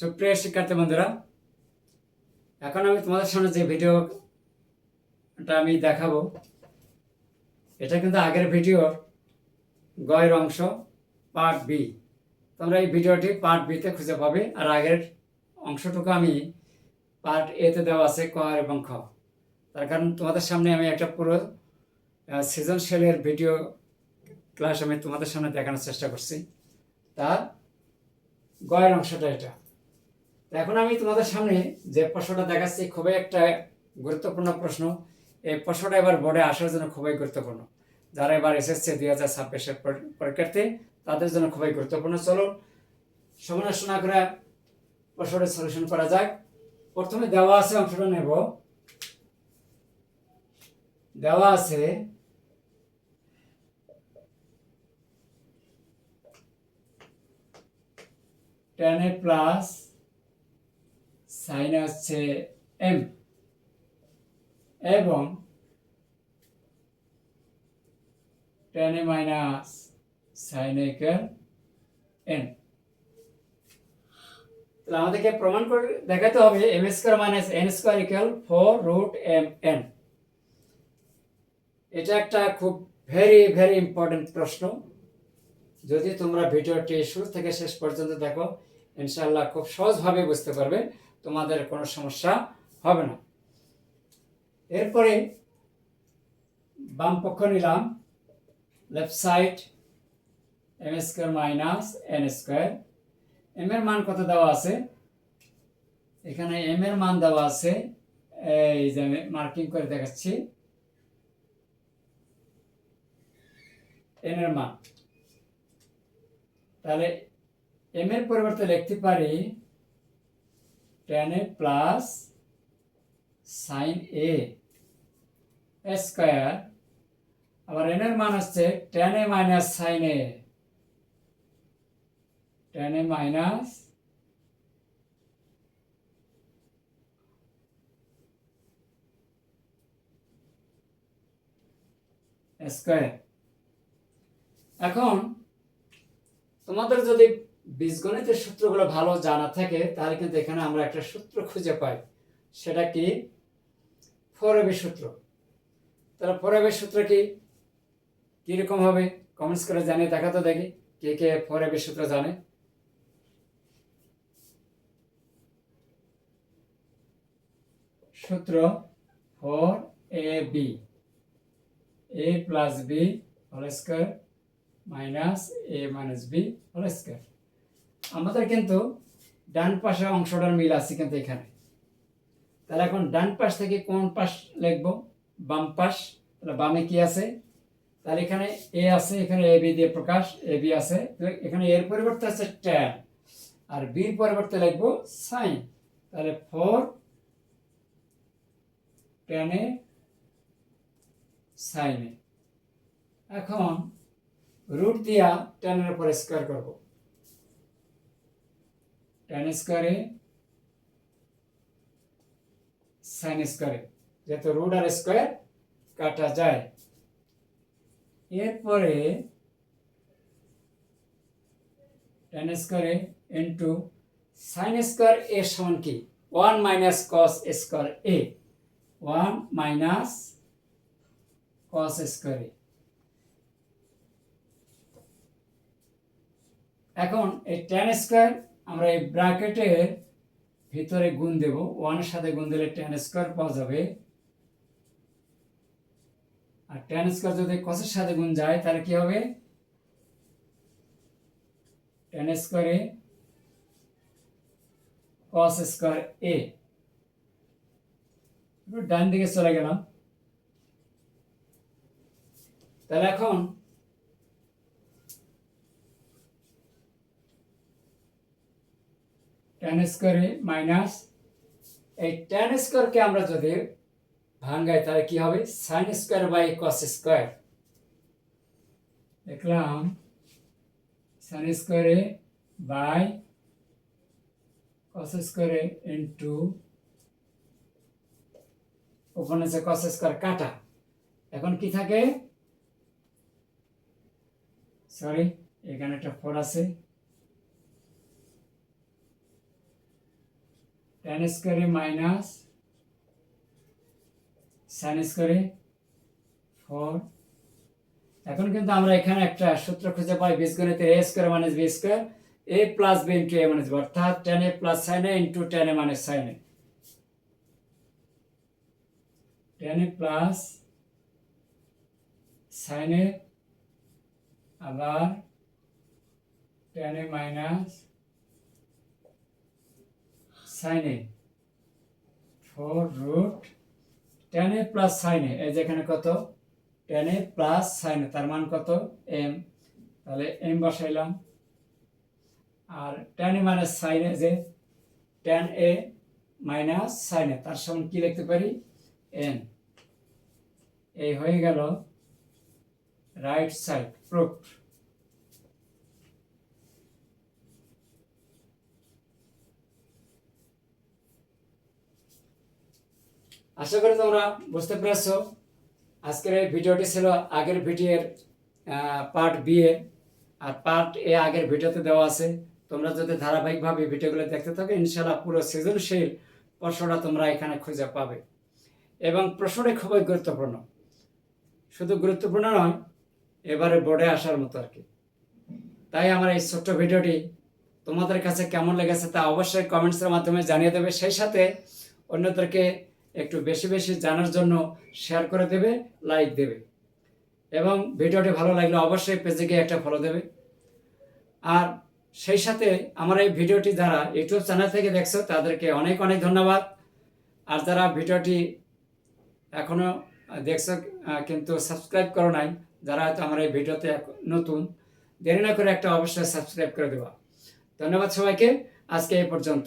সুপ্রিয় শিক্ষার্থী বন্ধুরা, এখন আমি তোমাদের সামনে যে ভিডিওটা আমি দেখাবো, এটা কিন্তু আগের ভিডিওর গয়ের অংশ পার্ট বি তোমরা এই ভিডিওটি পার্ট বিতে খুঁজে পাবে, আর আগের অংশটুকু আমি পার্ট এতে দেওয়া আছে ক এবং খ। তার কারণ তোমাদের সামনে আমি একটা পুরো সৃজনশীলের ভিডিও ক্লাস আমি তোমাদের সামনে দেখানোর চেষ্টা করছি। তার গয়ের অংশটা এটা। এখন আমি তোমাদের সামনে যে প্রশ্নটা দেখাচ্ছি, খুবই একটা গুরুত্বপূর্ণ প্রশ্ন। এই প্রশ্নটা এবার বোর্ডে আসার জন্য খুবই গুরুত্বপূর্ণ। যারা এবার এসেছে দুই হাজার ছাব্বিশের পরীক্ষার্থী, তাদের জন্য খুবই গুরুত্বপূর্ণ। চলো সমালোচনা করে প্রশ্নটা সলিউশন করা যাক। প্রথমে দেওয়া আছে অংশটা নেব। দেওয়া আছে টেন এ প্লাস সাইন হচ্ছে এম এবং tan A minus sin equal N তাহলে আমাদেরকে প্রমাণ করে দেখাতে হবে M square minus N square equal four root M N এটা একটা খুব ভেরি ভেরি ইম্পর্টেন্ট প্রশ্ন। যদি তোমরা ভিডিওটি শুরু থেকে শেষ পর্যন্ত দেখো, ইনশাআল্লাহ খুব সহজভাবে বুঝতে পারবে। তোমাদের কোনো সমস্যা হবে না। এরপরে বাম পক্ষ নিলাম left side M square minus N square M এর মান কত দেওয়া আছে? এখানে এম এর মান দেওয়া আছে, এই যে আমি মার্কিং করে দেখাচ্ছি। এন এর মান। তাহলে এম এর পরিবর্তে লিখতে পারি tan A plus sin A square আবার এন এর মান হচ্ছে tan A minus sin A tan A minus square এখন তোমাদের যদি বীজগণিতের সূত্রগুলো ভালো জানা থাকে, তাহলে কিন্তু এখানে আমরা একটা সূত্র খুঁজে পাই। সেটা কি? ফোরবের সূত্র। তাহলে ফোরবের সূত্র কি? কীরকম হবে? কমেন্টস করে জানিয়ে দেখা তো দেখি, কে কে ফোরবের সূত্র জানে। সূত্র four A B. A plus B whole square minus A minus B whole square. আমাদের কিন্তু ডান পাশে অংশটার মিল আছে কিন্তু এখানে। তাহলে এখন ডান পাশ থেকে কোন পাশ লিখব? বাম পাশ। তাহলে বামে কি আছে? তাহলে এখানে এ আছে, এখানে এ, বি দিয়ে প্রকাশ, এ, বি আছে। এখানে এর পরিবর্তে আছে ট্যান আর বির পরিবর্তে লিখব সাইন তাহলে ফোর টেনে সাইনে এখন রুট দিয়া টেনের উপর স্কোয়ার করব। টেন স্কোয়ারে সাইন স্কোয়ারে যেহেতু রুট আর স্কোয়ার কাটা যায়। এরপরে টেন স্কোয়ারে ইন্টু সাইন স্কোয়ার এর সমান কি? One minus cos square A one minus cos square A এখন এই টেন স্কোয়ার আমরা এই ব্র্যাকেটের ভিতরে গুণ দেব। ওয়ানের সাথে গুণ দিলে টেন স্কোয়ার পাওয়া যাবে। আর টেন স্কোয়ার যদি কসের সাথে গুণ যায়, তাহলে কি হবে? টেন স্কোয়ারে কস স্কোয়ার এ ডান দিকে চলে গেলাম। তাহলে এখন টেন স্কোয়ারে মাইনাস এই টেন স্কোয়ারকে আমরা যদি ভাঙ্গাই তাহলে কি হবে? Sin square by cos square. দেখলাম সাইন স্কোয়ারে বাই কস স্কোয়ারে ইন্টু ওখানে আছে কস স্কোয়ার কাটা। এখন কি থাকে? সরি এখানে একটা ফোর আছে। টেন স্কোয়ারে মাইনাস সাইন স্কোয়ারে ফোর এখন কিন্তু আমরা এখানে একটা সূত্র খুঁজে পাই বীজগণিতের A square minus B square A plus B into A minus B অর্থাৎ tan A plus sin A into tan A minus sin A tan A plus sin A আবার tan A minus sin A four root tan A plus sin A যেখানে কত? Ten এ plus sign তার মান কত? M তাহলে M বসাইলাম। আর tan A minus sin A যে tan A minus sin A তার সমান কি লিখতে পারি? এন এই হয়ে গেল রাইট সাইড প্রুফ আশা করি তোমরা বুঝতে পেরেছ। আজকের এই ভিডিওটি ছিল আগের ভিডিওর পার্ট বি এর। আর পার্ট এ আগের ভিডিওতে দেওয়া আছে। তোমরা যদি ধারাবাহিকভাবে ভিডিওগুলো দেখতে থাকো ইনশাল্লাহ পুরো সৃজনশীল প্রশ্নটা তোমরা এখানে খুঁজে পাবে। এবং প্রশ্নটি খুবই গুরুত্বপূর্ণ। শুধু গুরুত্বপূর্ণ নয়, এবারে বোর্ডে আসার মতো আর কি। তাই আমার এই ছোট্ট ভিডিওটি তোমাদের কাছে কেমন লেগেছে তা অবশ্যই কমেন্টসের মাধ্যমে জানিয়ে দেবে। সেই সাথে অন্যদেরকে একটু বেশি বেশি জানার জন্য শেয়ার করে দেবে লাইক দেবে। এবং ভিডিওটি ভালো লাগলে অবশ্যই পেজে গিয়ে একটা ফলো দেবে। আর সেই সাথে আমার এই ভিডিওটি যারা ইউটিউব চ্যানেল থেকে দেখছ, তাদেরকে অনেক অনেক ধন্যবাদ। আর যারা ভিডিওটি এখনও দেখছ কিন্তু সাবস্ক্রাইব করো নাই, যারা হয়তো আমার এই ভিডিওতে নতুন, দেরি না করে একটা অবশ্যই সাবস্ক্রাইব করে দেওয়া ধন্যবাদ সবাইকে, আজকে এই পর্যন্ত।